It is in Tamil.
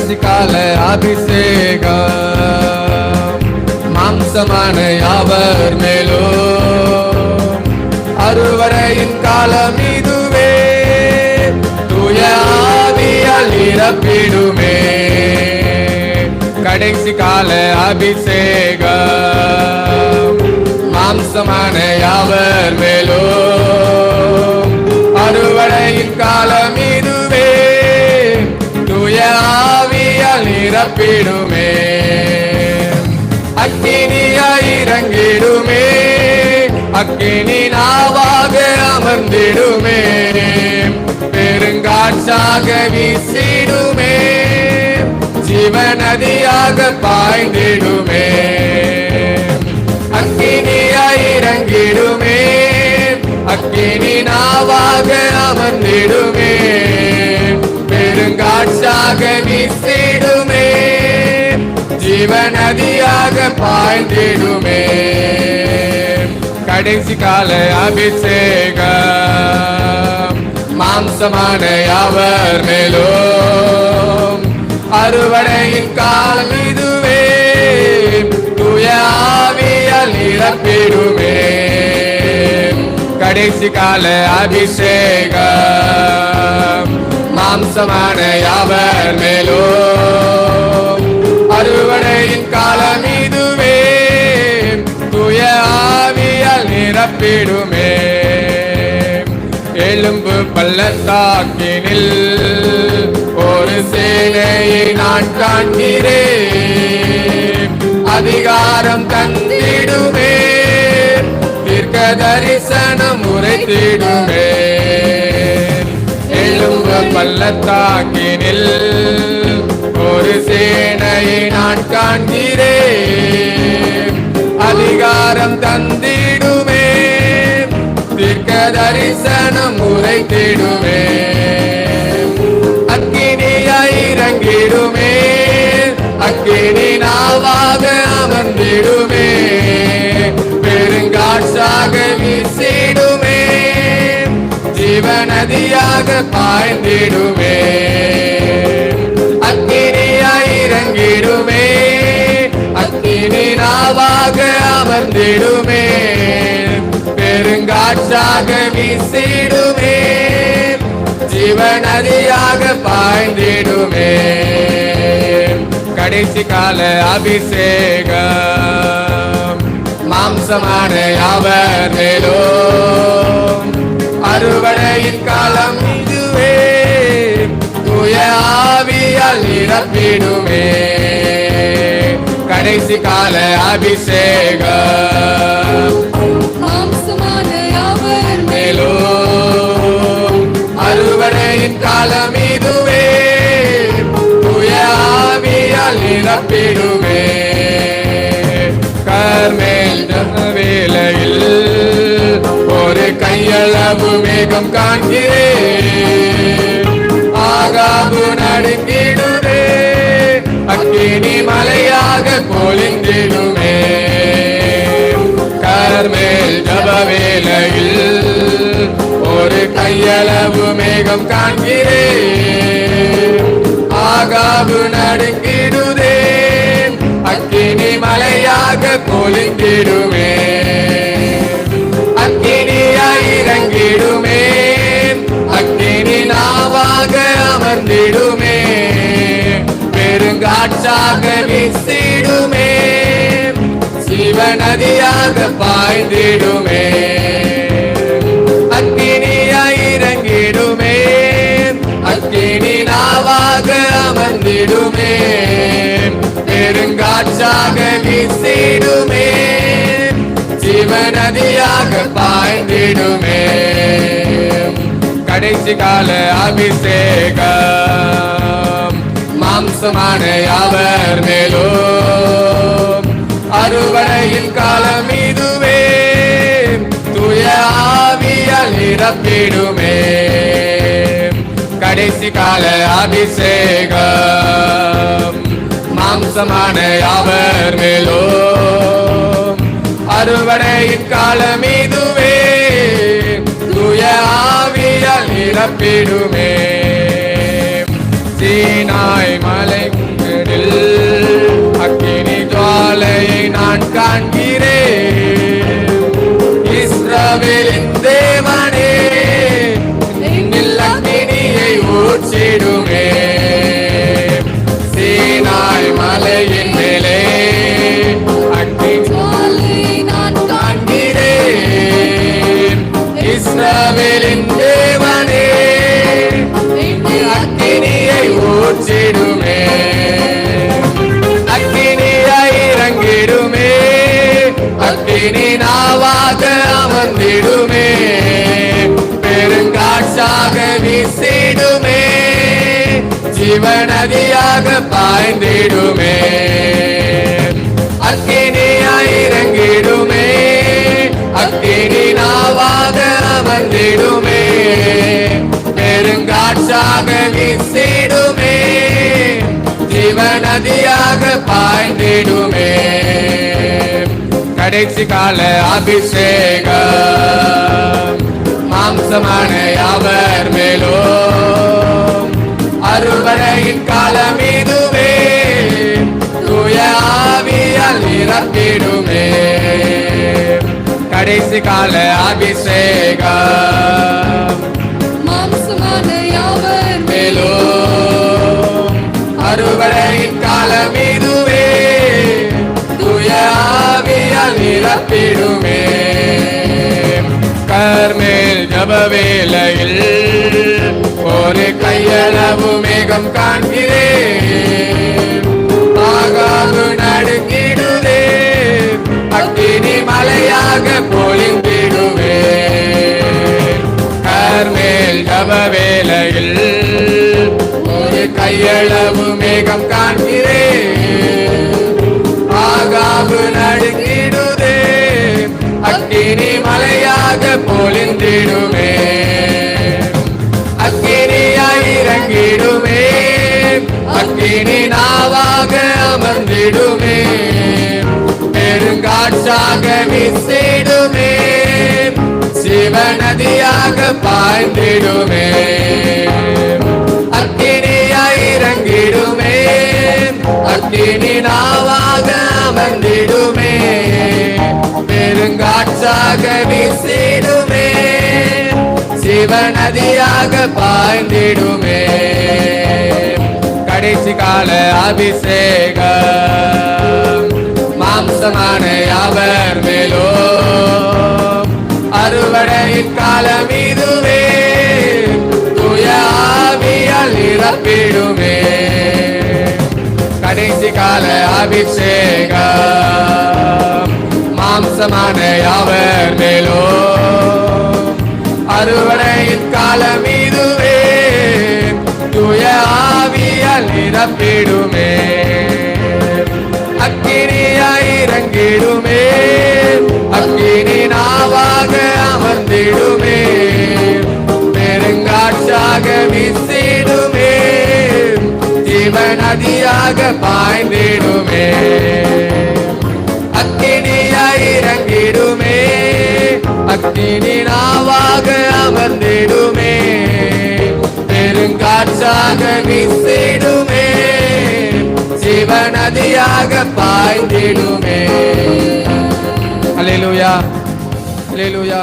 கடைசி கால அபிஷேகம். மாம்சமான யாவர் மேலோ அறுவரையின் காலம் இதுவே. துயாவியால் இறப்பிடுமே. கடைசி கால அபிஷேகம். மாம்சமான யாவர் மேலோ அறுவடையின் கால நிரப்பிடுமே அக்கினியாய் இறங்கிடுமே. அக்கினி நாவாக அமர்ந்திடுமே. பெருங்காற்றாக வீசிடுமே. ஜீவநதியாக பாய்ந்திடுமே. அக்கினியாய் இறங்கிடுமே. அக்கினி நாவாக அமர்ந்திடுமே. பெருங்காற்றாக வீசி ஜீவநதியாக பாய்ந்திடுமே. கடைசி கால அபிஷேகம். மாம்சமான அவர் மேலோ அறுவடையின் காலம் இதுவே. தூய ஆவியால் நிரப்பிடுமே. கடைசி கால அபிஷேகம். மாம்சமான அவர் மேலோ ஆவியால் நிரப்பிடுமே எலும்பு பள்ளத்தாக்கினில் ஒரு சேனையை நான் காண்கிறேன். அதிகாரம் தந்திடுமே. தீர்க்க தரிசனம் உரைத்திடுமே. எலும்பு பள்ளத்தாக்கினில் ஒரு சேனையை நான் காண்கிறேன். அதிகாரம் தந்திடு தீர்க்க தரிசனம் உரைத்திடுமே. அக்கினியாய் இறங்கிடுமே. அக்கினி நாவாக அமர்ந்திடுமே. பெருங்காற்றாக வீசிடுமே. ஜீவநதியாக பாய்ந்திடுமே. அக்கினியாய் இறங்கிடுமே. அக்கினி நாவாக அமர்ந்திடுமே. காற்றாக வீசிடுமே. ஜீவநதியாக பாய்ந்திடுமே. கடைசி கால அபிஷேகம். மாம்சமான அவர் மேலோ. அறுவடையின் காலம் இதுவே. தூய ஆவியால் நிரப்பிடுமே. கடைசி கால அபிஷேகம். தப்பிடுமே. கர்மேல் வேலையில் ஒரு கையளவு மேகம் காண்கிறே ஆகாபு நடுங்கிடுமே. அக்கினி மலையாக பொழிந்திடுமே கர்மேல் ஜப வேலையில் ஒரு கையளவு மேகம் காண்கிறேன். பெருங்காற்றாக வீசிடுமே. சிவநதியாக பாய்ந்திடுமே. அக்கினியாய் இறங்கிடுமே. அக்கினி நாவாக அமர்ந்திடுமே. பெருங்காற்றாக வீசிடுமே. ஜீவநதியாக பாய்ந்திடுமே. கடைசி கால அபிஷேகம். அம்சமான அவர் மேலும்? அறுவடையின் காலம் இதுவே. துய ஆவியால் நிரப்பிடுமே. கடைசி கால அபிஷேகம். மாம்சமான அவர் மேலும்? அறுவடையின் காலம் இதுவே. துய ஆவியால் நிரப்பிடுமே. சீனாய் மலை ஜீவநதியாக பாய்ந்திடுமே. அக்கினியாயிரங்கிடுமே அக்கினி நாவாக அமர்ந்திடுமே. பெருங்காற்றாக வீசிடுமே. ஜீவநதியாக பாய்ந்திடுமே. கடைசி கால அபிஷேகம். மாம்சமான அவர் மேலோ அறுவடையின் காலம் இதுவே. தூய ஆவியால் நிரப்பிடுமே கடைசி கால அபிஷேகம். மாம்சமான யாவர் மேலோ அறுவடையின் காலம் இதுவே. தூய ஆவியால் நிரப்பிடுமே கர்மேல் ஜப ஒரு கையளவு மேகம் காண்கிறேன். ஆகாது நடுங்கிடுதே. அக்கினி மலையாக பொழிந்திடுவே கர்மேல் ஜப வேலையில் ஒரு கையளவு மேகம் காண்கிறேன். ஆகாது நடுங்கிடுதே. அக்கினி மலையாக பொழிந்திடுமே அக்கினியாய் இறங்கிடுமே. அக்கினி நாவாக அமர்ந்திடுமே. பெருங்காற்றாக வீசிடுமே. சிவநதியாக பாய்ந்திடுமே. அக்கினியாய் இறங்கிடுமே. அக்கினி நாவாக அமர்ந்திடுமே. பெருங்காற்றாக வீசிடுமே. சிவநதியாக பாய்ந்திடுமே. கடைசி கால அபிஷேகம். மாம்சமான அவர் மேலோ. அறுவடை காலம் இதுவே. துயாவியால் நிரப்பிடுமே. கடைசி கால அபிஷேகம். மாம்சமான அவர் தப்பிடுமே. நிரப்பிடுமே அக்கினியாய் இறங்கிடுமே. அக்கினி நாவாக அமர்ந்திடுமே. பெருங்காற்றாக வீசிடுமே. ஜீவநதியாக பாய்ந்திடுமே. அக்கினியாய் இறங்கிடுமே. அக்கினி நாவாக அமர்ந்திடுமே. பெருங்காற்றாக வீசிடுமே சிவநதியாக பாய்ந்திடுமே. அலையிலுயா அலையிலுயா